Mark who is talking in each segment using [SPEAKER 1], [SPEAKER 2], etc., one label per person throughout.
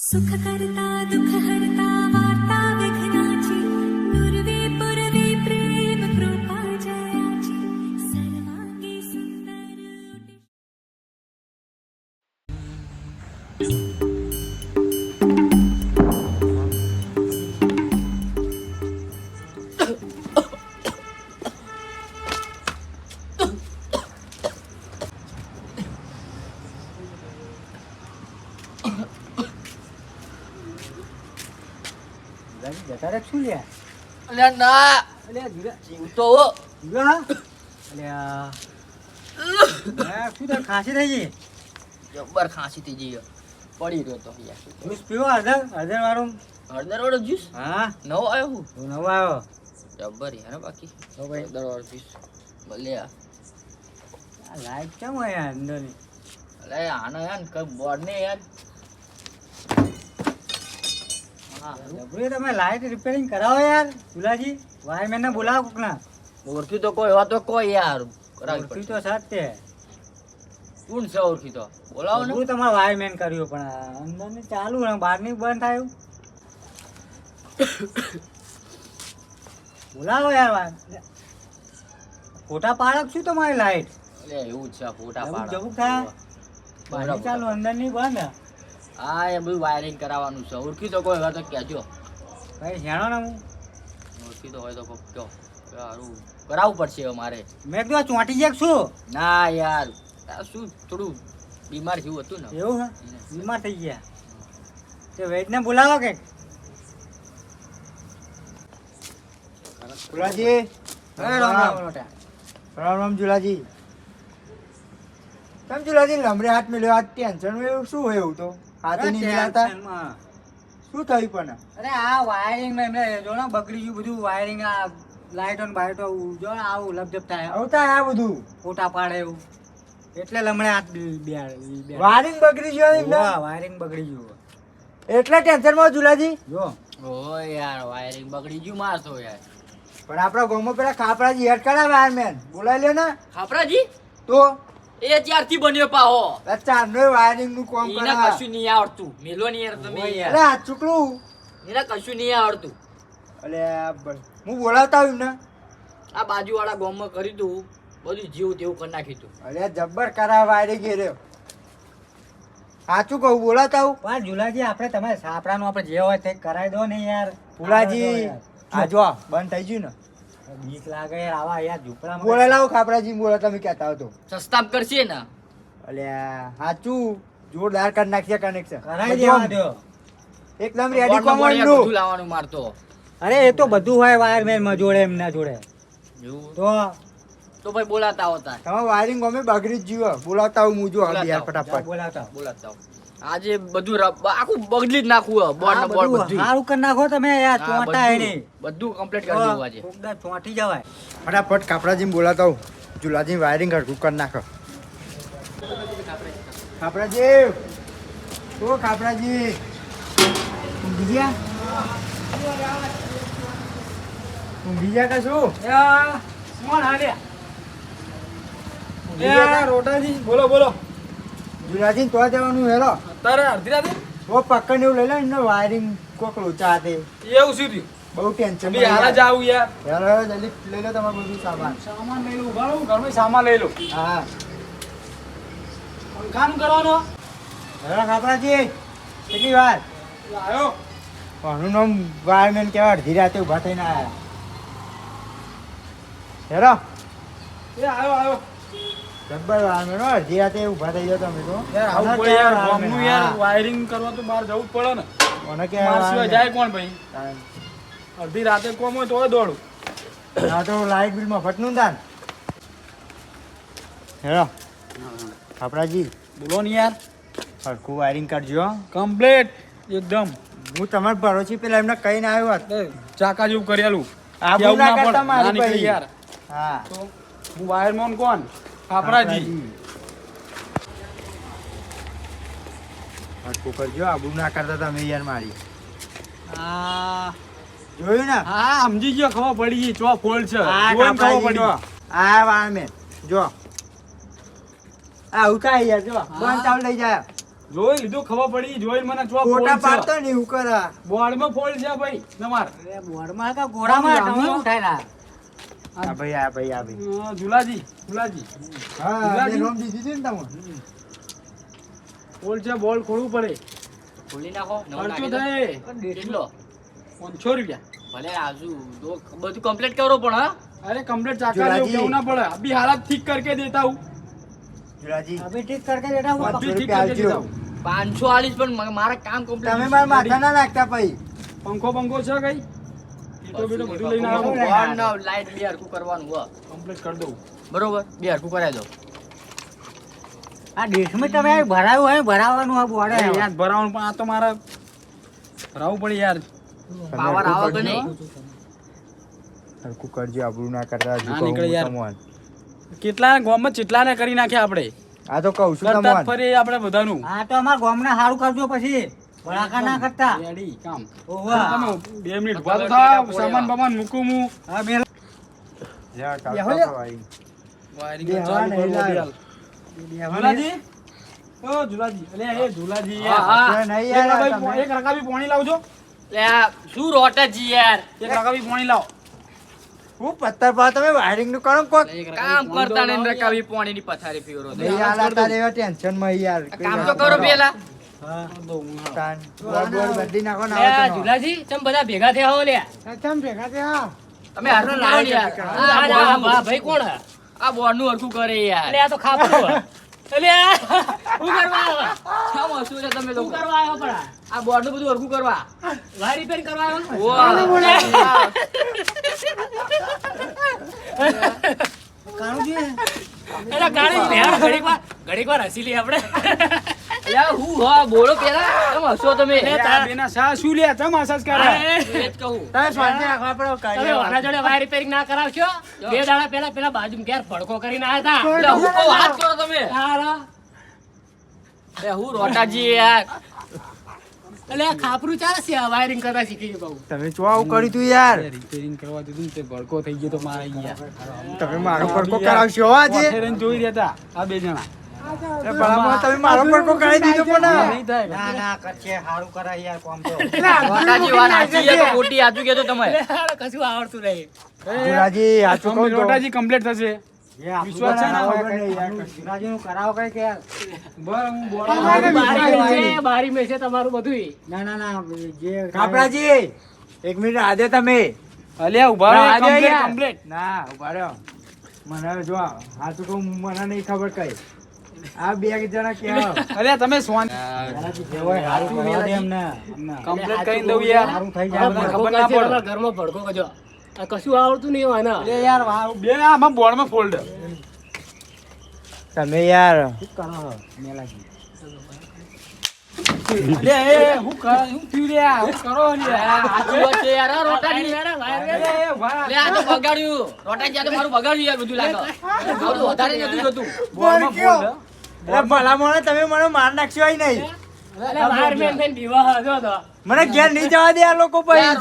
[SPEAKER 1] सुख करता दुख हरता
[SPEAKER 2] અલ્યા ના જીવતો
[SPEAKER 3] ખાંસી થઈ ગઈ?
[SPEAKER 2] જબ્બર ખાંસી થઈ ગઈ પડી રહ્યો તો
[SPEAKER 3] જ્યુસ પીવો હળદર? હળદર વાળું
[SPEAKER 2] હળદર વાળો જ્યુસ?
[SPEAKER 3] હા.
[SPEAKER 2] નવો આવ્યો હું?
[SPEAKER 3] નવો આવ્યો?
[SPEAKER 2] જબ્બર યાર બાકી.
[SPEAKER 3] તો ભાઈ.
[SPEAKER 2] હળદર વાળો જ્યુસ. ભલે
[SPEAKER 3] આ. લાઈટ કેમ હોય યાર અંદરની?
[SPEAKER 2] અલે આનો યાર બોર્ડ ને યાર. હા
[SPEAKER 3] જબરી તમે લાઈટ રિપેરિંગ કરાવો યાર ચુલાજી વાયરમેન ને બોલાવો કોકના.
[SPEAKER 2] ઓળખી તો કોઈ એવા તો કોઈ યાર.
[SPEAKER 3] ઓળખી તો તે
[SPEAKER 2] કોણ છે ઓળખી તો? બોલાવો ને.
[SPEAKER 3] હું તમારે વાયરમેન કર્યું પણ અંદર ને ચાલુ ને બહારની બંધ થાય. બોલાવો યાર ફોટા પાડક શું તમારી લાઈટ.
[SPEAKER 2] એવું છે ફોટા પાડક.
[SPEAKER 3] જવું થાય? ચાલુ ચાલુ અંદરની બંધ.
[SPEAKER 2] હા એ બધું વાયરિંગ કરાવવાનું છે. ઓળખી તો કોઈ હોય તો કહેજો.
[SPEAKER 3] ભાઈ જાણો ને હું?
[SPEAKER 2] ઓળખી તો હોય તો કહો સારું. કરાવવું પડશે હવે મારે.
[SPEAKER 3] મેં કીધું ચોંટી જાય છું શું?
[SPEAKER 2] ના યાર શું થોડું બીમાર જેવું હતું ને.
[SPEAKER 3] એવું હા? બીમાર થઈ ગયા. તે વૈદને બોલાવો કે?
[SPEAKER 4] જુલાજી.
[SPEAKER 3] રામ રામ.
[SPEAKER 4] જુલાજી. કેમ જુલાજી લમડે હાથ મેળ્યો આ ટેન્શન એવું શું હોય એવું તો? હાથે નહીં મિલાતા શું થયું પણ
[SPEAKER 3] અરે આ વાયરિંગ ને એમને જો ને બગડી ગયું બધું વાયરિંગ આ લાઈટો ને બાઈટો જો ને આવું લપજપ થાય.
[SPEAKER 4] આવું થાય આ બધું?
[SPEAKER 3] ફોટા પાડે એવું. એટલે લમણે હાથ
[SPEAKER 4] વાયરિંગ બગડી ગયો
[SPEAKER 3] વાયરિંગ બગડી ગયું
[SPEAKER 4] એટલે ટેન્શનમાં જુલાજી?
[SPEAKER 3] જો.
[SPEAKER 2] ઓ યાર વાયરિંગ બગડી ગયું મારતો યાર.
[SPEAKER 4] પણ આપણા ગામમાં પેલા ખાપરાજી હેડ કરા વાયરમેન. બોલાવી લ્યો ને.
[SPEAKER 2] ખાપરાજી?
[SPEAKER 4] તો?
[SPEAKER 2] એ ત્યારથી બન્યો પાહો.
[SPEAKER 4] આ ચાંદનો વાયરિંગનું કામ
[SPEAKER 2] એને
[SPEAKER 4] કરે.
[SPEAKER 2] કશું નહીં આવડતું. મેલો નહીં યાર તમે યાર.
[SPEAKER 4] અરે આ ચૂકલું.
[SPEAKER 2] એને કશું નહીં આવડતું.
[SPEAKER 4] અલે હું બોલાવતા આવ્યું ને.
[SPEAKER 2] આ બાજુવાળા ગામમાં કરી તું. બધું જીવ તેવું કરી નાખી તું.
[SPEAKER 4] અરે જબ્બર કરા વાયરિંગ એ રહ્યો. સાચું કહું બોલાવતા હું
[SPEAKER 3] પણ જુલાજી આપણે તમે સાપરાનું આપણે જે હોય તે કરાવી દો ને યાર.
[SPEAKER 4] ભુલાજી આ જો બંધ થઈ ગયું ને.
[SPEAKER 3] બીક લાગે યાર આવા યાર ઝૂંપડામાં
[SPEAKER 4] બોલે લાવો ખાપરાજી બોલે તમે કહેતા હો તો.
[SPEAKER 2] સસ્તામ કરશે ને.
[SPEAKER 4] અલ્યા સાચું જોરદાર કરી નાખશે કનેક્શન
[SPEAKER 3] કરાઈ દેવા દો
[SPEAKER 4] એકદમ રેડી કોમનનું
[SPEAKER 2] બધું લાવવાનું મારતો.
[SPEAKER 3] અરે એ તો બધું હોય વાયરમેનમાં જોડે એમના જોડે. તો
[SPEAKER 2] તો ભાઈ બોલાતા હોતા
[SPEAKER 4] તમારે વાયરિંગ અમે બગડી જ જીવો. બોલાવતા હું
[SPEAKER 3] જો
[SPEAKER 4] ફટાફટ.
[SPEAKER 3] બોલાવતા
[SPEAKER 2] બોલાતા હોવ. આજે બધું રબ- આખું બગલી જ નાખવું બોર્ડ ને બોર્ડ
[SPEAKER 3] બધું સારું કરી નાખો તમે યાર ચોંટા
[SPEAKER 2] બધું- બધું કમ્પ્લીટ કરી દેવું આજે.
[SPEAKER 3] કોકદા ચોંટી જવાય.
[SPEAKER 4] ફટાફટ કાપરાજી બોલાતા હું જુલાજી વાયરિંગ હરકું કરી નાખો. કાપડાજી ઓ કાપડાજી. ઊંઘી ગયા? કા ગયા શું?
[SPEAKER 3] કોણ હાલ્યા
[SPEAKER 5] રોટાજી બોલો બોલો.
[SPEAKER 4] જુલાજી તો જવાનું હેલો
[SPEAKER 5] તારે અડધી રાતે?
[SPEAKER 4] ઓ પકડ એવું લઈ લે ને વાયરિંગ કોક લોચા હાથે
[SPEAKER 5] એવું શું થયું?
[SPEAKER 4] બહુ ટેન્શન
[SPEAKER 5] બી હાલ જાવ યાર.
[SPEAKER 4] યાર. જલ્દી લઈ લો તમારું બધું સામાન.
[SPEAKER 5] સામાન લઈ લો ઘણું ઘરમાં સામાન લઈ લો.
[SPEAKER 4] હા.
[SPEAKER 5] કામ કરવાનો?
[SPEAKER 4] હેલો ખાપરાજી. કેટલી વાર?
[SPEAKER 5] આવ્યો
[SPEAKER 4] આનું નામ વાયરમેન કેવા અડધી રાતે ઊભા થઈને આવ્યા હેરો
[SPEAKER 5] એ આવ્યો આવ્યો
[SPEAKER 4] જબ્બર વાયરમેન હો, અડધી રાતે ઊભા થઈ જાવ તમે તો.
[SPEAKER 5] યાર આવું પડે યાર ગામનું યાર વાયરિંગ કરવા તો બહાર જવું પડે ને.
[SPEAKER 4] કોને કહેવાય
[SPEAKER 5] માર સિવાય
[SPEAKER 4] વાયરમેન?
[SPEAKER 5] જાય કોણ ભાઈ? અડધી રાતે કોમ હોય તો દોડું.
[SPEAKER 4] આ તો લાઇટ બિલ મફતનું દાન હેલો. ખાપરાજી
[SPEAKER 5] બોલો ને યાર.
[SPEAKER 4] સરખું વાયરિંગ કરજો હો.
[SPEAKER 5] કમ્પ્લીટ એકદમ.
[SPEAKER 4] હું તમારા ભરોસે પેલા એમને કહીને આવ્યો.
[SPEAKER 5] એ ચાકા જેવું કરેલું. કેવું
[SPEAKER 4] ના
[SPEAKER 5] પડે. યાર.
[SPEAKER 4] હા.
[SPEAKER 5] તો હું વાયરમેન કોણ? ખાપરાજી
[SPEAKER 4] હરખું કરજો આબુ ના કરતા તમે યાર મારી.
[SPEAKER 5] આ.
[SPEAKER 4] જોયું ને?
[SPEAKER 5] હા સમજી ગયો ખબર પડી ગઈ. ચો ફોલ્ડ છે.
[SPEAKER 4] આ
[SPEAKER 5] ખબર પડી.
[SPEAKER 4] આ વાળમેન જો. આ ઉકાઈ યાર જો. બંધ ચાલ લઈ જાય.
[SPEAKER 5] જોઈ લીધું ખબર પડી જોઈ મને જો
[SPEAKER 4] ફોટા પાડતો ને એવું કરા.
[SPEAKER 5] બોર્ડમાં ફોલ્ડ છે ભાઈ તમાર.
[SPEAKER 3] અરે બોર્ડમાં કે ગોળામાં તમે ઉઠાયેલા.
[SPEAKER 4] આ ભાઈ આ ભાઈ આ ભાઈ.
[SPEAKER 5] ઝુલાજી ઝુલાજી
[SPEAKER 4] હા
[SPEAKER 5] ગુલાબી.
[SPEAKER 4] રોમ દીધી હતી ને તમે?
[SPEAKER 5] ફોલ્ડ છે બોલ ખોલવું પડે.
[SPEAKER 2] ખોલી નાખો
[SPEAKER 5] ખર્ચો થાય.
[SPEAKER 2] કેટલો?
[SPEAKER 5] પાંચસો રૂપિયા.
[SPEAKER 2] ભલે આજુ બધું કમ્પ્લીટ કરો પણ હા?
[SPEAKER 5] અરે કમ્પ્લીટ ચાકા કેવું ના પડે. અભી હાલત ઠીક કરકે દેતા હું.
[SPEAKER 4] જુલાજી.
[SPEAKER 3] અભી ઠીક કરકે બેઠા હું.
[SPEAKER 5] અભી ઠીક કરકે દેતા હું.
[SPEAKER 2] પાંચસો આલીસ પણ મારા કામ કમ્પ્લીટ
[SPEAKER 4] તમે મારા માથા ના નાખતા પછી
[SPEAKER 5] પંખો પંખો છે કઈ? ઈટો બીટો બધું લઈને આવો.
[SPEAKER 2] લાઈટ બે હરખું કરવાનું હો.
[SPEAKER 5] કમ્પ્લીટ કરી દઉં.
[SPEAKER 2] બરોબર? બે હરખું કરાવી દો.
[SPEAKER 3] આ દેશમાં તમે ભરાયું હોય ભરાવાનું આ બોર્ડે
[SPEAKER 5] યાર ભરાવાનું પણ આ તો મારે ભરાવું પડે યાર.
[SPEAKER 2] પાવર આવે કે નહીં.
[SPEAKER 4] હરખું કરજો આબરૂ ના કરતા
[SPEAKER 5] ના નીકળે યાર. કેટલા ગામમાં ચેટલા ને કરી નાખ્યા આપણે?
[SPEAKER 4] આ તો કહું છું
[SPEAKER 5] ફરી આપણે બધાનું.
[SPEAKER 3] આ તો અમારા ગામને સારું કરજો પછી. ભડાકા ના કરતા?
[SPEAKER 5] રેડી કામ.
[SPEAKER 3] ઓવા.
[SPEAKER 5] તમે બે મિનિટ ઊભા તો સામાન બામાન મૂકું હું.
[SPEAKER 3] હા બે
[SPEAKER 4] જા, કાકા ભાઈ.
[SPEAKER 5] વાયરિંગ ચાલુ ઓ ઝુલાજી. અલે એ ઝુલાજી યાર.
[SPEAKER 4] નહીં યાર
[SPEAKER 5] રકાબી એક રકાબી પોણી લાવજો.
[SPEAKER 2] લે આ શું રોટાજી યાર?
[SPEAKER 5] એક રકાબી પોણી લાવો.
[SPEAKER 4] હું પથ્થર ભાવ તમે વાયરિંગનું કરો
[SPEAKER 5] રકાબી
[SPEAKER 2] કામ કરતા પથારી પીવરો.
[SPEAKER 4] નહીં યાર તારે ટેન્શનમાં યાર.
[SPEAKER 2] કામ તો કરો પેલા.
[SPEAKER 4] Board board.
[SPEAKER 6] ઝુલાજી બધા ભેગા થયા હો લે?
[SPEAKER 2] યાર
[SPEAKER 6] આ ભાઈ કોણ
[SPEAKER 2] બોર્ડનું હરખું કરે યાર.
[SPEAKER 6] આ તો હે. અલે શું કરવા આવ્યો?
[SPEAKER 2] છે તમે લોકો.
[SPEAKER 6] કરવા આવ્યો પડા?
[SPEAKER 2] આ? બોર્ડનું બધું હરખું કરવા.
[SPEAKER 6] વાયર રિપેર કરવા આવ્યો? ઘડીક વાર ઘડીક વાર હસી લઈએ આપણે.
[SPEAKER 2] યાર હું? હા બોલો પેલા. કેમ હસો તમે?
[SPEAKER 5] બેના સા શું લે ચમ આસાસ કરે
[SPEAKER 2] એ જ કહું.
[SPEAKER 4] તમે શાંતિ રાખો, આપણે
[SPEAKER 6] તમે વાના જોડે વાયર રિપેરિંગ ના કરાવશો? બે દાડા પહેલા પેલા બાજુ ઘેર ભડકો કરીને આવ્યા હતા
[SPEAKER 2] એટલે હું કહું વાત કરો તમે?
[SPEAKER 6] હારા.
[SPEAKER 2] એ હું રોટાજી યાર.
[SPEAKER 6] અલે ખાપરું ચાલે છે વાયરિંગ કરતા શીખી ગયું
[SPEAKER 4] તમે ચો આવું કર્યું તું યાર.
[SPEAKER 5] રિપેરિંગ કરવા દીધું ને તે ભડકો થઈ ગયો તો મારે
[SPEAKER 4] તમે મારો ભડકો કરાવશો હો આજે.
[SPEAKER 5] જોઈ રહ્યા હતા આ બે જણા.
[SPEAKER 4] તમે મારો પડકો કરાવી દીધો પણ
[SPEAKER 5] નહીં થાય.
[SPEAKER 3] ના ના કરશે. સારું કરાય યાર કોમ તો.
[SPEAKER 2] વાત સાચી છે તમે
[SPEAKER 6] કશું આવડતું નહીં.
[SPEAKER 4] કહું
[SPEAKER 5] કમ્પ્લીટ થશે. વિશ્વાસ છે ને?
[SPEAKER 4] આજે તમે.
[SPEAKER 5] અલ્યા
[SPEAKER 4] ઊભા
[SPEAKER 5] કમ્પ્લીટ
[SPEAKER 4] ના ઊભા રહ્યો મને જો સાચું કહું મને નહીં ખબર કઈ. આ બે જણા ક્યાં
[SPEAKER 5] અરે તમે
[SPEAKER 3] એમને
[SPEAKER 5] કમ્પ્લીટ કરી દઉં યાર.
[SPEAKER 3] સારું થઈ જાય
[SPEAKER 5] ખબર ના પડે.
[SPEAKER 6] ઘરમાં ભડકો કજો આ કશું આવડતું નહીં હોય ને.
[SPEAKER 5] અરે યાર બે આમાં બોર્ડમાં ફોલ્ડ
[SPEAKER 4] તમે યાર.
[SPEAKER 3] કરો
[SPEAKER 2] બગાડ્યું રોટા આ? મારું બગાડ્યું યાર બધું લાગે. વધારે નથી
[SPEAKER 5] ફોલ્ડ.
[SPEAKER 4] અરે તમે મને માર નાખશો નહીં.
[SPEAKER 6] મેન
[SPEAKER 4] ઘેર નહીં જવા દે આ લોકો
[SPEAKER 5] બી
[SPEAKER 2] ના.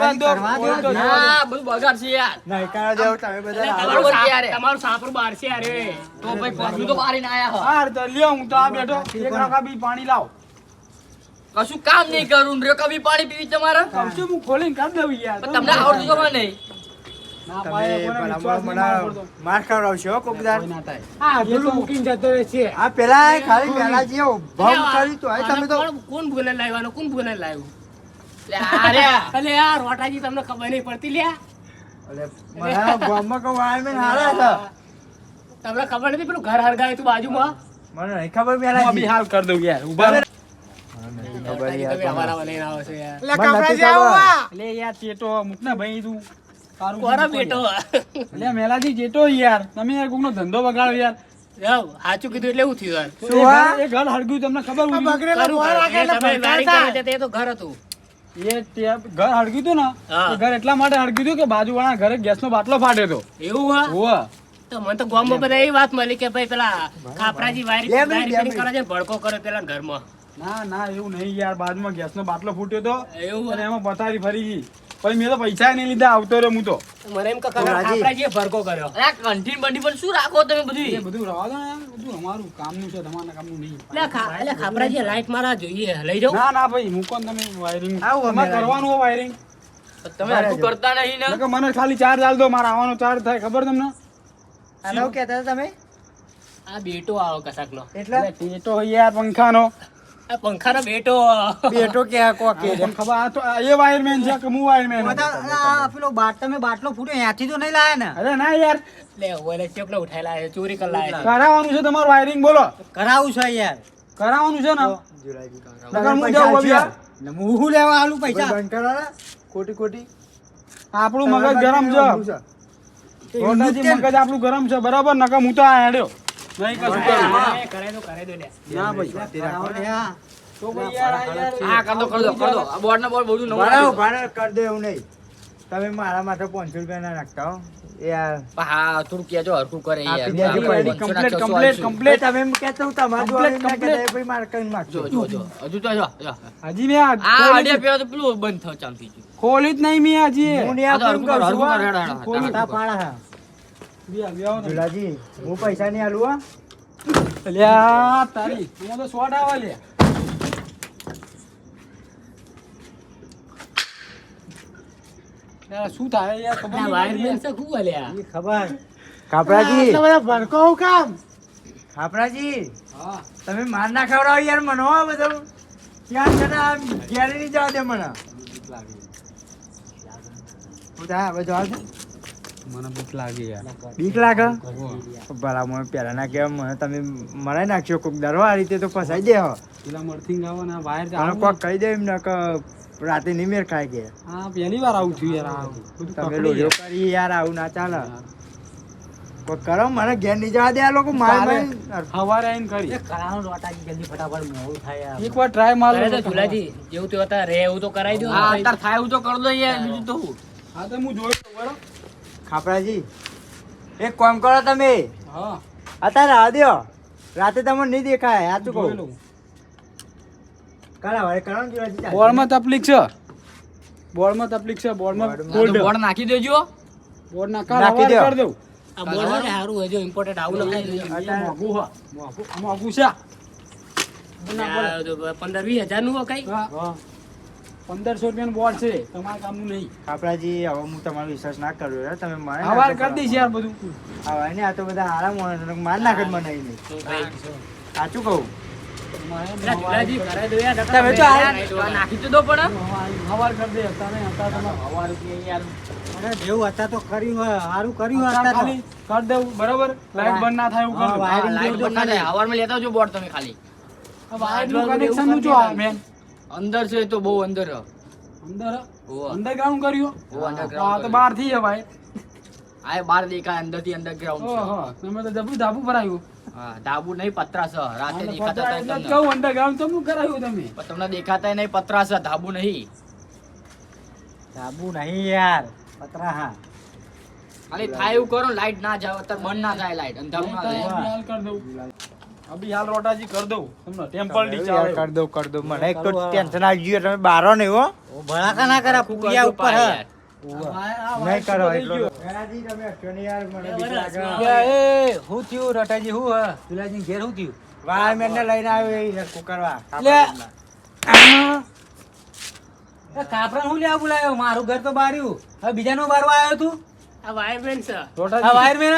[SPEAKER 2] ના
[SPEAKER 5] તો.
[SPEAKER 2] ના
[SPEAKER 6] તમારું સાપરું છે
[SPEAKER 2] ભાઈ બારીને આયા
[SPEAKER 5] હાર તો લ્યો હું તો આ બેઠો. એક રકા બી પાણી લાવ.
[SPEAKER 2] કશું કામ નહીં કરું ને કભી પાણી પીવી તમારે?
[SPEAKER 5] કશું હું ખોલીને કામ દઉં યાર.
[SPEAKER 2] તમને આવડતું તો નહીં
[SPEAKER 4] માર ખવડાવશો હો કોક દાડ.
[SPEAKER 5] કોઈ ના થાય
[SPEAKER 6] આ પેલું મૂકીને જતો રહે છે.
[SPEAKER 4] આ પેલા ખાલી પેલા જે ભંગ કર્યું તો તમે તો
[SPEAKER 6] કોણ- કોણ ભૂલે લાવ્યો કોણ ભૂલે લાવ્યું
[SPEAKER 2] લે
[SPEAKER 6] અલે આ રોટાજી તમને ખબર નહીં પડતી લ્યા.
[SPEAKER 4] અલે, મારા ગામમાં કહું વાયરમેન હારા હતા.
[SPEAKER 6] તમને ખબર નથી પેલું ઘર હરગાય તું બાજુમાં?
[SPEAKER 4] મને નહીં ખબર પેલા
[SPEAKER 5] બી હાલ કર દઉં યાર ઊભા
[SPEAKER 4] ખબર યાર
[SPEAKER 6] લઈને આવો છો યાર.
[SPEAKER 5] લે યાર ચેટો મૂક ને ભાઈ તું. તારું
[SPEAKER 6] કોનો
[SPEAKER 5] મૂકો
[SPEAKER 6] બેટો
[SPEAKER 5] યાર. લે મેલાજી ચેટો યાર. તમે યાર કોકનો ધંધો બગાડો યાર.
[SPEAKER 6] સાચું કીધું એટલે એવું થયું યાર.
[SPEAKER 5] એ ઘર- હળગ્યું તમને ખબર
[SPEAKER 6] તે તો ઘર હતું.
[SPEAKER 5] એ ઘર હળગ્યું હતું ને ઘર એટલા માટે હળગ્યું હતું કે બાજુવાળા ઘરે ગેસનો બાટલો ફાટ્યો હતો
[SPEAKER 6] એવું
[SPEAKER 5] હોવા
[SPEAKER 6] તો મને તો ગામમાં બધા એવી વાત મળી કે ભાઈ પેલા ખાપરાજી વાયર
[SPEAKER 4] બે મિનિટ,
[SPEAKER 6] વાયર
[SPEAKER 4] બે
[SPEAKER 6] રિપેરિંગ
[SPEAKER 4] મિનિટ.
[SPEAKER 6] કરે છે ભડકો કરે પેલા ઘરમાં.
[SPEAKER 5] ના ના એવું નહીં યાર. બાજુમાં ગેસનો બાટલો ફૂટ્યો હતો
[SPEAKER 6] એવું
[SPEAKER 5] અને એમાં પથારી ફરી ગઈ. પછી મેં તો પૈસા નહીં લીધા આવતો રે હું તો.
[SPEAKER 6] મને એમ કે આપડા જે ભડકો કર્યો.
[SPEAKER 2] આ કંઠીન બંડી પણ શું રાખો તમે
[SPEAKER 5] એ
[SPEAKER 2] બધું
[SPEAKER 5] બધું દો ને બધું અમારું કામનું છે તમારા કામનું નહીં.
[SPEAKER 6] એટલે એટલે ખાપરા જે લાઈટ મારા જોઈએ લઈ જાઓ.
[SPEAKER 5] ના ના ભાઈ હું કોણ તમે વાયરિંગ
[SPEAKER 4] આવું અમે
[SPEAKER 5] કરવાનું હોય વાયરિંગ
[SPEAKER 2] તમે આટલું કરતા નહીં ને?
[SPEAKER 5] મને ખાલી ચાર્જ આલ દો મારે આવવાનો ચાર્જ થાય ખબર તમને?
[SPEAKER 4] આનો કહેતા તમે?
[SPEAKER 6] આ બેટો આવો કસાકનો
[SPEAKER 4] એટલે?
[SPEAKER 5] બેટો યાર પંખાનો.
[SPEAKER 6] પંખાનો બેટો.
[SPEAKER 4] બેટો કે આ કોકે? કે
[SPEAKER 5] ખબર આ તો એ વાયરમેન છે કે હું વાયરમેન
[SPEAKER 3] આ પેલો બાટ મે બાટલો ફૂટ્યો ત્યાંથી તો નહીં લાયા ને?
[SPEAKER 5] અરે ના યાર.
[SPEAKER 6] લે ઓલે ચેપલો ઉઠાઈ છે ચોરી કરી લાયા
[SPEAKER 5] કરાવવાનું છે તમારું વાયરિંગ બોલો.
[SPEAKER 3] કરાવું છે યાર.
[SPEAKER 5] કરાવવાનું છે ને? નકર હું જાઉં હવે યાર.
[SPEAKER 3] ને હું લેવા આલુ પૈસા?
[SPEAKER 4] કોટી કોટી
[SPEAKER 5] આપણું મગજ ગરમ છે. મગજ આપણું ગરમ છે બરાબર? નકર હું તો આ હેડ્યો. નહીં કશું કરું.
[SPEAKER 6] એ કરે તો કરે દો લે.
[SPEAKER 5] ના ભાઈ.
[SPEAKER 3] કરાવો ને.
[SPEAKER 5] તો ભાઈ યાર
[SPEAKER 2] હા કર દો કર દો કર દો બોર્ડ ના બોર્ડ બધું નવું
[SPEAKER 4] ભાડા
[SPEAKER 2] નાખી દો.
[SPEAKER 4] દે એવું નહીં. તમે મારા માથે પાંચસો રૂપિયા ના નાખતા હો. યાર
[SPEAKER 2] હા થોડું કહેજો હરખું કરે યાર.
[SPEAKER 5] Complete complete complete.
[SPEAKER 4] એમ કહેતા હું તમારે. કહેતા, ભાઈ મારે કઈ નાખજો
[SPEAKER 2] જો જો જો. હજુ તો જો જો.
[SPEAKER 5] હજી મેં આ ખોલી જ-
[SPEAKER 2] તો પેલું બંધ થવા ચાલુ
[SPEAKER 5] ખોલી જ નહીં મેં હજી
[SPEAKER 4] હું
[SPEAKER 2] આ કરો, હરખું કરો. હેડો, હેડો,
[SPEAKER 3] પાડા.
[SPEAKER 4] જુલાજી હું પૈસા નહીં આલું હો.
[SPEAKER 5] અલ્યા તારી તું તો શોર્ટ આવે લે. શું થાય યાર ખબર
[SPEAKER 6] વાયરમેન છે શું અલ્યા
[SPEAKER 3] ઈ ખબર.
[SPEAKER 4] ખાપરાજી
[SPEAKER 3] આટલા બધા ભડકો હું કામ?
[SPEAKER 4] ખાપરાજી
[SPEAKER 5] હા.
[SPEAKER 4] તમે માર ના ખવડાવો યાર મને હો બધું. ક્યાં છે ને આમ ઘેર નહીં જવા દે મને. હું થાય હવે જવા દે.
[SPEAKER 5] મને ભૂખ લાગી યાર.
[SPEAKER 4] બીક લાગે? ભલા મને પહેલા ના કેમ મને તમે મરાઈ નાખ્યો કોક દરવા આ રીતે તો ફસાઈ દે હો
[SPEAKER 5] પેલા મરથી આવો ને
[SPEAKER 4] બહાર
[SPEAKER 5] જાવ
[SPEAKER 4] કોક કહી દે એમ ને કે રાતે નહીં મેર ખાય કે.
[SPEAKER 5] હા પહેલી વાર આવું થયું યાર
[SPEAKER 4] તમે
[SPEAKER 5] પકડી
[SPEAKER 4] કરી યાર આવું ના ચાલે. કોક કરો મને ઘેર નહીં જવા દે આ લોકો માર. મારી.
[SPEAKER 5] સવારે આવીને કરી.
[SPEAKER 3] એ કરાવો રોટાજી જલ્દી ફટાફટ મોડું થાય યાર.
[SPEAKER 5] એક વાર ટ્રાય માર લે
[SPEAKER 6] ઝુલાજી જેવું તેવું હતા રે એવું તો કરાવી દો
[SPEAKER 2] હા અત્યારે થાય એવું તો કર દો યાર બીજું તો હા
[SPEAKER 5] તો હું જોઈ તો બરાબર?
[SPEAKER 4] ખાપરાજી એક કામ કરો તમે.
[SPEAKER 5] હા.
[SPEAKER 4] અત્યારે આ દ્યો. રાતે તમને નહીં દેખાય આ તું કહું? કરો ને
[SPEAKER 5] બોર્ડમાં તકલીફ છે. બોર્ડમાં તકલીફ છે. બોર્ડમાં
[SPEAKER 4] બોર્ડમાં.
[SPEAKER 2] બોર્ડ નાખી દેજો.
[SPEAKER 5] બોર્ડ ના કાઢ
[SPEAKER 4] નાખી
[SPEAKER 5] કરી દઉં.
[SPEAKER 6] આ બોર્ડ ને સારું હોય જો આવું લખાઈ દેજો.
[SPEAKER 4] અત્યારે-
[SPEAKER 5] હા. મોંઘું મોંઘું છે.
[SPEAKER 6] પંદર વીસ હજારનું કઈ.
[SPEAKER 5] હા. પંદરસો રૂપિયાનું બોર્ડ છે તમારા કામનું નહીં.
[SPEAKER 4] કાપડાજી હવે હું તમારો વિશ્વાસ ના કરું યાર તમે મારે
[SPEAKER 5] હવાર કરી દઈશ યાર બધું.
[SPEAKER 4] હવે ને આ તો બધા હારા માણસ માર નાખે મને નહીં સાચું કહું?
[SPEAKER 5] હવાર કરી હવાર
[SPEAKER 3] જેવું હતા તો કર્યું સારું કર્યું હોય
[SPEAKER 5] ખાલી કરી દેવું બરાબર? લાઈટ બંધ ના થાય એવું
[SPEAKER 3] હા,
[SPEAKER 2] લાઈટ બંધ ના થાય હવારમાં લેતા આવજો બોર્ડ તમે ખાલી.
[SPEAKER 5] કનેક્શનનું જો મેન
[SPEAKER 2] અંદર છે તો બહુ અંદર
[SPEAKER 5] અંદર? અંડરગ્રાઉન્ડ કર્યું? હા તો બહારથી ભાઈ.
[SPEAKER 2] આ બાર દેખાય અંદરથી અંડરગ્રાઉન્ડ
[SPEAKER 5] ઓહો તમે તો ધાબુ ભરાયું.
[SPEAKER 2] હા ધાબુ નહીં પતરા છે રાતે દેખાતા તમને.
[SPEAKER 5] કહું અંડરગ્રાઉન્ડ તો શું કરાયું તમે?
[SPEAKER 2] પણ તમને દેખાતા નહીં પતરા ધાબુ નહીં.
[SPEAKER 3] યાર પતરા હા
[SPEAKER 2] ખાલી થાય એવું કરો લાઈટ ના જાય બંધ ના થાય લાઈટ અંધારું ના થાય.
[SPEAKER 5] અભી હાલ દઉં. રોટાજી કર દઉં તમને ટેમ્પલ ચાલે
[SPEAKER 4] કર દઉં કરી દો મને એક તો ટેન્શન આવી ગયું તમે બારો નહીં હો.
[SPEAKER 3] ભણાકા ના કરા કુકિયા ઉપર હે.
[SPEAKER 4] નહીં કરો એટલો ગણાજી તમે યાર મને બી લાગે.
[SPEAKER 3] એ હું થયું રોટાજી હું હે? તુલાજી ઘેર હું થયું?
[SPEAKER 4] વાય મેં લઈને આવ્યો એ કુકરવા. કરવા
[SPEAKER 3] લે. એ કાપરા હું લેવા બોલાયો? મારું ઘર તો બાર્યું. હવે બીજાનું બારવા આવ્યો તું?
[SPEAKER 6] આ વાયરમેન છે.
[SPEAKER 3] આ
[SPEAKER 5] વાયરમેન?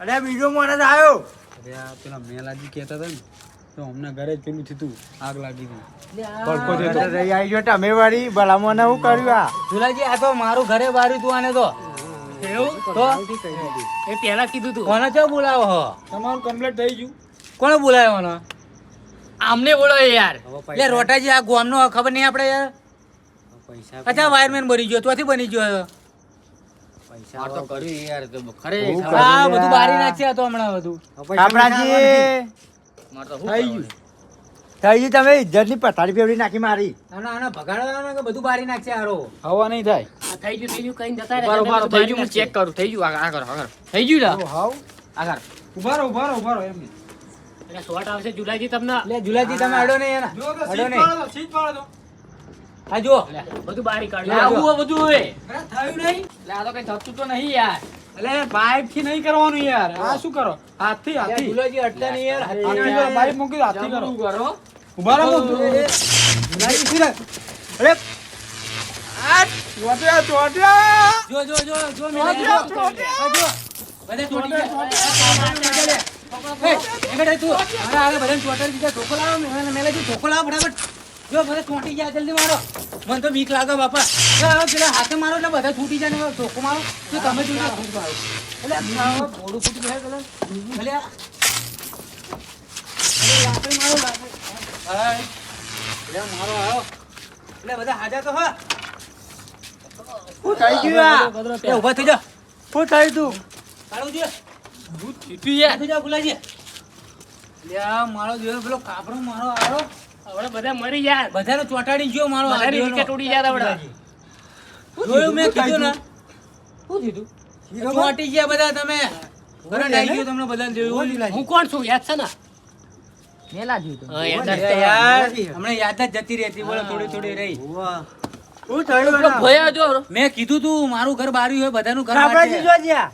[SPEAKER 3] વાયર
[SPEAKER 4] અરે બીજો માણસ આવ્યો.
[SPEAKER 5] અરે આ પેલા મેલાજી કહેતા હતા ને તો અમને ઘરે જ પેલું થયું આગ લાગી હતી.
[SPEAKER 3] ભડકો
[SPEAKER 4] અરે રહી આવી ગયો તમે ભલામણ હું કર્યું આ?
[SPEAKER 3] ઝુલાજી આ તો મારું ઘરે બાર્યું તું આને તો.
[SPEAKER 6] એવું?
[SPEAKER 3] તો?
[SPEAKER 6] એ પહેલા કીધું તું.
[SPEAKER 3] કોને ચો બોલાવો હો?
[SPEAKER 5] તમારું કમ્પ્લીટ થઈ ગયું.
[SPEAKER 3] કોને બોલાવ્યો ને
[SPEAKER 2] આમને બોલો યાર.
[SPEAKER 3] એટલે રોટાજી આ ગોમનો ખબર નહીં આપણે યાર? અચ્છા વાયરમેન બની ગયો તોથી બની ગયો.
[SPEAKER 2] માર તો કર્યું યાર તો ખરે
[SPEAKER 3] આ બધું બારી નાખશે તો હમણાં બધું.
[SPEAKER 4] કાપરાજી
[SPEAKER 2] માર તો
[SPEAKER 5] થઈ ગયું.
[SPEAKER 4] થઈ ગયું તમે ઇજ્જતની પથારી પેવડી નાખી મારી.
[SPEAKER 3] આના આના ભગાડવાનો કે બધું બારી નાખશે આરો
[SPEAKER 5] હવા નહીં થાય.
[SPEAKER 6] થઈ ગયું થઈ ગયું કઈ જતા
[SPEAKER 2] થઈ ગયું હું ચેક કરું થઈ ગયું આગળ થઈ ગયું ને
[SPEAKER 5] તો હાવ.
[SPEAKER 2] આ કરો.
[SPEAKER 5] ઊભા રહો રહો ઊભા રહો એમ.
[SPEAKER 6] એટલે શોર્ટ આવશે ઝુલાજી તમને.
[SPEAKER 3] લે જુલાજી તમે અડો નહીં એના. અડો નહીં.
[SPEAKER 5] સીટ પાડો તો.
[SPEAKER 3] આ જો
[SPEAKER 6] બધું બારી કાઢ
[SPEAKER 3] આવું બધું
[SPEAKER 5] એ થયું નહીં.
[SPEAKER 3] એટલે આ તો કઈ થતું તો નહીં યાર.
[SPEAKER 5] એટલે પાઇપથી નહીં કરવાનું યાર. આ શું કરો? હાથથી
[SPEAKER 3] થી
[SPEAKER 5] હાથથી
[SPEAKER 3] અટલે નહીં યાર.
[SPEAKER 5] કરો પાઇપ મૂકી હાથથી કરો.
[SPEAKER 3] કરો
[SPEAKER 5] ઊભા રહો હું-
[SPEAKER 7] અરે.
[SPEAKER 5] ચોટ્યા ચોટ્યા.
[SPEAKER 3] જો જો જો જો જો. આ જો. બધે ચોટી ગયા. એ, એંગડે તું. અરે, અરે, બધાને ચોટાડી દીધા. ધોકો લાવો, મેલા- મેલાજી, ધોકો લાવો ફટાફટ. જો, બધા ચોંટી જાય જલ્દી મારો. મને તો બીક લાગે બાપા. પેલા હાથે મારો એટલે બધા છૂટી જાય ને ધોકો મારો. તો તમે જોઈ લો. એટલે ઘોડું ફૂટી જાય પેલા. ભલે મારો, એટલે મારો આવ્યો. એટલે બધા હાજર તો હા.
[SPEAKER 7] શું થઈ ગયું
[SPEAKER 3] એ ઊભા થઈ જા.
[SPEAKER 7] શું થયું તું?
[SPEAKER 3] કાળું છે. તું યાર તું જા ગુલાજી લે મારો જોયો પેલો કાપડો મારો આવ્યો
[SPEAKER 6] હવે બધા મરી જાય.
[SPEAKER 3] બધાને ચોંટાડી ગયો મારો
[SPEAKER 6] બધાની વિકેટ ઉડી જાય હવે
[SPEAKER 3] જોયું મેં કીધું ને. શું કીધું? ચોંટી ગયા બધા તમે. કરંટ આવી ગયો તમને બધાને જોયું.
[SPEAKER 6] હું કોણ છું? યાદ છે ને?
[SPEAKER 3] મેલા જોયું
[SPEAKER 6] હા, યાદ જ
[SPEAKER 3] અરે યાર હમણાં યાદ જ જતી રહેતી. બોલો થોડી થોડી રહી.
[SPEAKER 7] થયું?
[SPEAKER 3] મેં કીધું તું મારું ઘર બાર્યું હોય બધાનું ઘર
[SPEAKER 7] જો જ્યાં.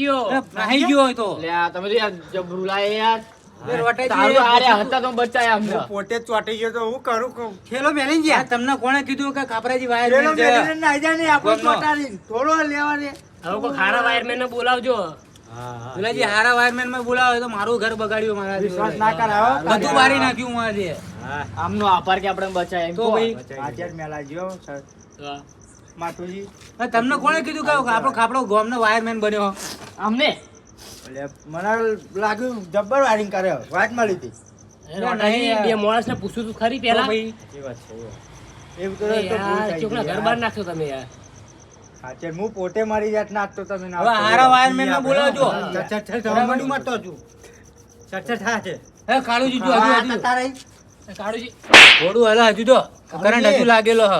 [SPEAKER 6] ગયો.
[SPEAKER 3] નાહી ગયો તો.
[SPEAKER 2] તમે તો યાર જબરું યાર.
[SPEAKER 3] બે રોટાઈ
[SPEAKER 2] તારું
[SPEAKER 3] જઈએ.
[SPEAKER 2] આરે હતા તો બચાયા અમને
[SPEAKER 4] હું પોતે જ ગયો તો હું કરું
[SPEAKER 7] ખેલો મેલી ગયા.
[SPEAKER 3] તમને કોણે કીધું કે કાપરાજી વાયર
[SPEAKER 7] ખેલો
[SPEAKER 3] મેન છે?
[SPEAKER 7] મેલીને નાઈ જાય ને આપણે
[SPEAKER 3] ગમનો.
[SPEAKER 7] ચોટાડીને. થોડો લેવા દે
[SPEAKER 6] હવે કોઈ ખારા વાયરમેન ને બોલાવજો
[SPEAKER 3] પેલાજી હારા વાયરમેનમાં બોલાવે તો મારું ઘર બગાડ્યું મારા
[SPEAKER 4] વિશ્વાસ ના કરાવો
[SPEAKER 3] બધું બારી નાખ્યું મારે
[SPEAKER 2] આમનો આભાર કે આપણે બચાયા
[SPEAKER 3] તો ભાઈ
[SPEAKER 4] હાજર મેલા માતુજી.
[SPEAKER 3] તમને કોણે કીધું કે આપણો ખાપડો ગામનો વાયરમેન બન્યો?
[SPEAKER 2] અમને?
[SPEAKER 4] એટલે મને લાગ્યું જબ્બર વાયરિંગ કરે વાત મળી હતી.
[SPEAKER 6] બે માણસ ને પૂછ્યું તું ખરી પેલા
[SPEAKER 3] તો ભાઈ
[SPEAKER 4] એવું. તો
[SPEAKER 6] અરે
[SPEAKER 4] તો ભૂલ
[SPEAKER 6] યાર,
[SPEAKER 4] થઈ
[SPEAKER 6] ચોકના
[SPEAKER 4] ગઈ
[SPEAKER 6] ઘર બહાર નાખશો તમે યાર.
[SPEAKER 4] સાચે હું પોતે મારી જાત નાખતો તમે ના
[SPEAKER 3] હવે હારા વાયરમેન ને બોલાવજો.
[SPEAKER 7] ચર ચર ચર થવા માંડ્યું છું. ચર ચર થાય છે.
[SPEAKER 3] હે કાળુજી જો હજુ હજુ.
[SPEAKER 7] તાતા
[SPEAKER 6] કાળુજી.
[SPEAKER 3] થોડું હલા હજુ તો કરંટ હજુ લાગેલો હ.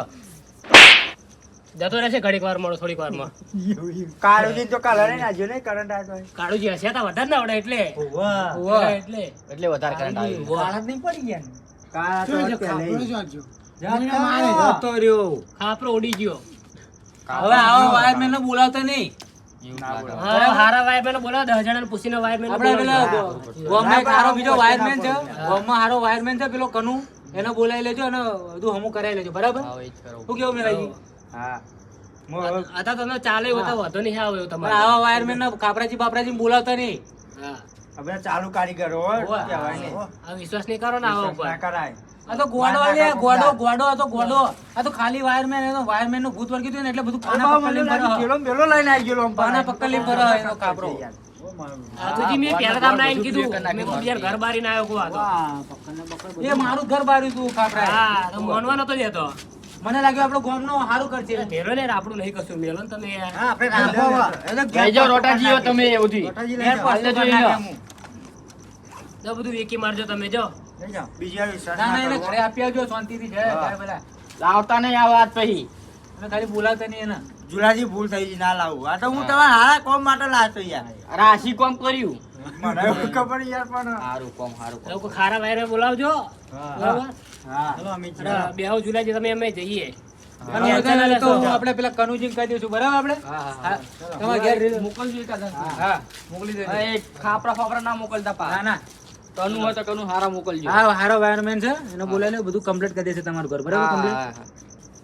[SPEAKER 6] જતો રહેશે ઘડીક વાર મળો થોડીક વારમાં.
[SPEAKER 4] કાળુજી તો કાલ હરે નાખ્યો નહીં કરંટ આવ્યો
[SPEAKER 6] કાળુજી હશે તા વધારે ના આવડે એટલે. એટલે.
[SPEAKER 2] એટલે વધારે કરંટ આવ્યો
[SPEAKER 7] કાળ નહીં પડી ગયા ને.
[SPEAKER 4] તો
[SPEAKER 7] જો, જો,
[SPEAKER 4] પહેલે
[SPEAKER 7] ખાપડો
[SPEAKER 4] ઈ.
[SPEAKER 7] જો આજો.
[SPEAKER 3] જાતના મારે જતો રહ્યો.
[SPEAKER 6] ખાપરો ઉડી ગયો.
[SPEAKER 3] હવે આવા વાયરમેન ને બોલાવતા નહીં.
[SPEAKER 6] હા હારા વાયરમેન બોલાવો દસ જણા પૂછીને વાયરમેન
[SPEAKER 3] આપણે પેલા ગામમાં એક હારો બીજો વાયરમેન છે. ગામમાં હારો વાયરમેન છે પેલો કનુ. એને બોલાવી લેજો અને બધું હમું કરાવી લેજો. બરાબર. શું કેવું મેલાજી
[SPEAKER 4] હા.
[SPEAKER 6] આતા તમને ચાલે એવું તો વાંધો નહીં આવે એવું તમારે.
[SPEAKER 3] આવા વાયરમેન ને કાપરાજી બાપરાજી બોલાવતા નહીં.
[SPEAKER 4] હવે ચાલુ કારીગર
[SPEAKER 6] હોય વિશ્વાસ નહીં કરો ને આવા ઉપર.
[SPEAKER 4] કરાય.
[SPEAKER 3] આ તો ગોડો ગોડો ગોડો આ તો ગોડો. આ તો ખાલી વાયરમેન એનો વાયરમેનનું ભૂત વળગ્યું હતું ને એટલે બધું પાના પકડ ફરે.
[SPEAKER 4] પેલો મેલો લઈને આવી ગયો
[SPEAKER 3] પાના. પકડ લઈને ફરે એનો કાપરો.
[SPEAKER 6] આતુજી મેં પહેલા ગામ ના કીધું. મેં કીધું યાર ઘર બારી ના આવ્યો કોઈ આ તો.
[SPEAKER 3] એ મારું ઘર બાર્યું તું કાપરા
[SPEAKER 6] હા તો મોનવા નતો દેતો
[SPEAKER 3] મને લાગ્યું આપણો ગોમ નો સારું કરશે
[SPEAKER 6] મેળો ને આપણું નહીં કશું મેળો ને તમે યાર.
[SPEAKER 7] હા, આપણે રાખો હવે. એ તો
[SPEAKER 2] લઈ જાઓ રોટાજીઓ તમે.
[SPEAKER 7] રોટાજી
[SPEAKER 2] જોઈ લો.
[SPEAKER 6] તો બધું એકી મારજો તમે જો.
[SPEAKER 7] લઈ જાઓ.
[SPEAKER 3] ના ના
[SPEAKER 4] ના
[SPEAKER 3] એને ઘરે આપી આવજો શાંતિથી જય જય
[SPEAKER 2] લાવતા નહીં આ વાત પછી.
[SPEAKER 3] અને ખાલી બોલાવતા નહીં એને.
[SPEAKER 4] જુલાજી ભૂલ થઈ ગઈ ના લાવું. આ તો હું તમારા હારા કોમ માટે લાવતો યાર.
[SPEAKER 2] રાશી કોમ કર્યું.
[SPEAKER 4] મને ખબર યાર પણ.
[SPEAKER 2] સારું કોમ સારું કોમ.
[SPEAKER 6] ખારા વાયરે બોલાવજો. બરાબર?
[SPEAKER 4] હા.
[SPEAKER 7] ચલો અમે છીએ.
[SPEAKER 6] અરે, બેહો જુલાજી તમે અમે જઈએ.
[SPEAKER 3] અને બધાને તો આપણે પેલા કનુજી કહી દઈશું બરાબર આપણે? હા. ઘેર
[SPEAKER 2] મોકલજો
[SPEAKER 3] મોકલી દેજો.
[SPEAKER 2] ખાપરા ફાપરા ના મોકલતા પા.
[SPEAKER 3] ના ના.
[SPEAKER 2] હોય તો કનું હારા મોકલજો.
[SPEAKER 3] હા હારો વાયરમેન છે એને બોલાવીને બધું કમ્પ્લીટ કરી દેશે તમારું ઘર. બરાબર
[SPEAKER 2] હા,
[SPEAKER 3] કમ્પ્લીટ
[SPEAKER 2] હા, હા.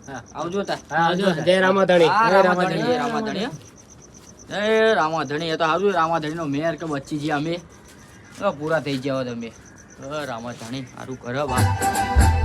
[SPEAKER 3] હા.
[SPEAKER 2] આવજો તા.
[SPEAKER 6] આવજો
[SPEAKER 3] આવજો
[SPEAKER 6] જય રામાધણી.
[SPEAKER 3] જય
[SPEAKER 2] રામાધણી, જય
[SPEAKER 3] રામાધણી.
[SPEAKER 2] રામાધણી, એ રામાધણી. એ તો હારું રામાધણી નો મેયર કે બચી જઈએ અમે. પૂરા થઈ ગયા તમે હવે જાણી સારું કર વાત